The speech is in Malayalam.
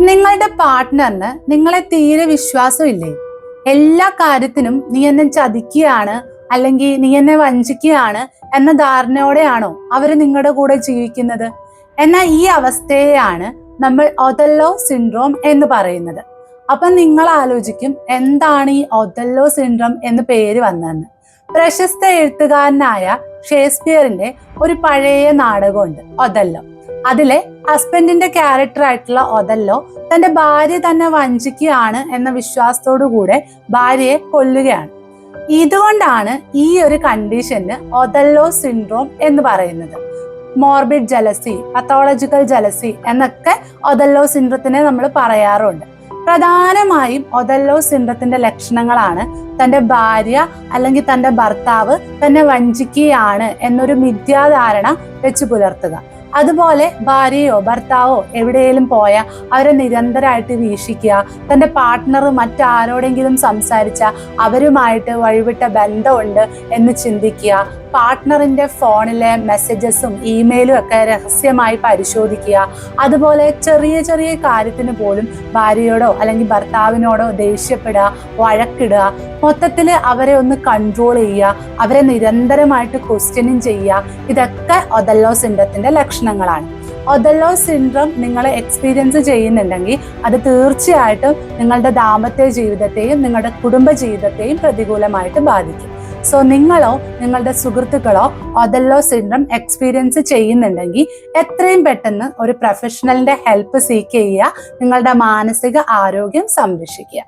നിങ്ങളുടെ പാർട്ട്ണറിന് നിങ്ങളെ തീരെ വിശ്വാസമില്ലേ? എല്ലാ കാര്യത്തിനും നീ എന്നെ ചതിക്കുകയാണ് അല്ലെങ്കിൽ നീ എന്നെ വഞ്ചിക്കുകയാണ് എന്ന ധാരണയോടെയാണോ അവർ നിങ്ങളുടെ കൂടെ ജീവിക്കുന്നത്? എന്നാൽ ഈ അവസ്ഥയെയാണ് നമ്മൾ ഒതല്ലോ സിൻഡ്രോം എന്ന് പറയുന്നത്. അപ്പം നിങ്ങൾ ആലോചിക്കും എന്താണ് ഈ ഒതല്ലോ സിൻഡ്രോം എന്ന് പേര് വന്നതെന്ന്. പ്രശസ്ത എഴുത്തുകാരനായ ഷേക്സ്പിയറിന്റെ ഒരു പഴയ നാടകമുണ്ട് ഒതല്ലോ. അതിലെ ഹസ്ബൻഡിന്റെ ക്യാരക്ടർ ആയിട്ടുള്ള ഒതല്ലോ തന്റെ ഭാര്യ തന്നെ വഞ്ചിക്കുകയാണ് എന്ന വിശ്വാസത്തോടു കൂടെ ഭാര്യയെ കൊല്ലുകയാണ്. ഇതുകൊണ്ടാണ് ഈ ഒരു കണ്ടീഷന് ഒതല്ലോ സിൻഡ്രോം എന്ന് പറയുന്നത്. മോർബിഡ് ജലസി പത്തോളജിക്കൽ ജലസി എന്നൊക്കെ ഒതല്ലോ സിൻഡ്രത്തിനെ നമ്മൾ പറയാറുണ്ട്. പ്രധാനമായും ഒതല്ലോ സിൻഡ്രത്തിന്റെ ലക്ഷണങ്ങളാണ്. തന്റെ ഭാര്യ അല്ലെങ്കിൽ തന്റെ ഭർത്താവ് തന്നെ വഞ്ചിക്കുകയാണ് എന്നൊരു മിഥ്യാധാരണ വെച്ചു പുലർത്തുക. അതുപോലെ ഭാര്യയോ ഭർത്താവോ എവിടെയെങ്കിലും പോയാൽ അവരെ നിരന്തരമായിട്ട് വീക്ഷിക്കുക. തന്റെ പാർട്ട്ണർ മറ്റാരോടെങ്കിലും സംസാരിച്ച അവരുമായിട്ട് വഴിവിട്ട ബന്ധമുണ്ട് എന്ന് ചിന്തിക്കുക. പാർട്ട്ണറിന്റെ ഫോണിലെ മെസ്സേജസും ഇമെയിലും ഒക്കെ രഹസ്യമായി പരിശോധിക്കുക. അതുപോലെ ചെറിയ ചെറിയ കാര്യത്തിന് പോലും ഭാര്യയോടോ അല്ലെങ്കിൽ ഭർത്താവിനോടോ ദേഷ്യപ്പെടുക വഴക്കിടുക. മൊത്തത്തിൽ അവരെ ഒന്ന് കൺട്രോൾ ചെയ്യുക. അവരെ നിരന്തരമായിട്ട് ക്വസ്റ്റ്യനിങ് ചെയ്യുക. ഇതൊക്കെ ഒതല്ലോ സിൻഡത്തിന്റെ ലക്ഷണങ്ങളാണ് ഒതല്ലോ സിൻഡ്രം നിങ്ങൾ എക്സ്പീരിയൻസ് ചെയ്യുന്നുണ്ടെങ്കിൽ അത് തീർച്ചയായിട്ടും നിങ്ങളുടെ ദാമ്പത്യ ജീവിതത്തെയും നിങ്ങളുടെ കുടുംബ ജീവിതത്തെയും പ്രതികൂലമായിട്ട് ബാധിക്കും. സോ നിങ്ങളോ നിങ്ങളുടെ സുഹൃത്തുക്കളോ ഒതല്ലോ സിൻഡ്രം എക്സ്പീരിയൻസ് ചെയ്യുന്നുണ്ടെങ്കിൽ എത്രയും പെട്ടെന്ന് ഒരു പ്രൊഫഷണലിന്റെ ഹെൽപ്പ് സീക്ക് ചെയ്യുക നിങ്ങളുടെ മാനസിക ആരോഗ്യം സംരക്ഷിക്കുക.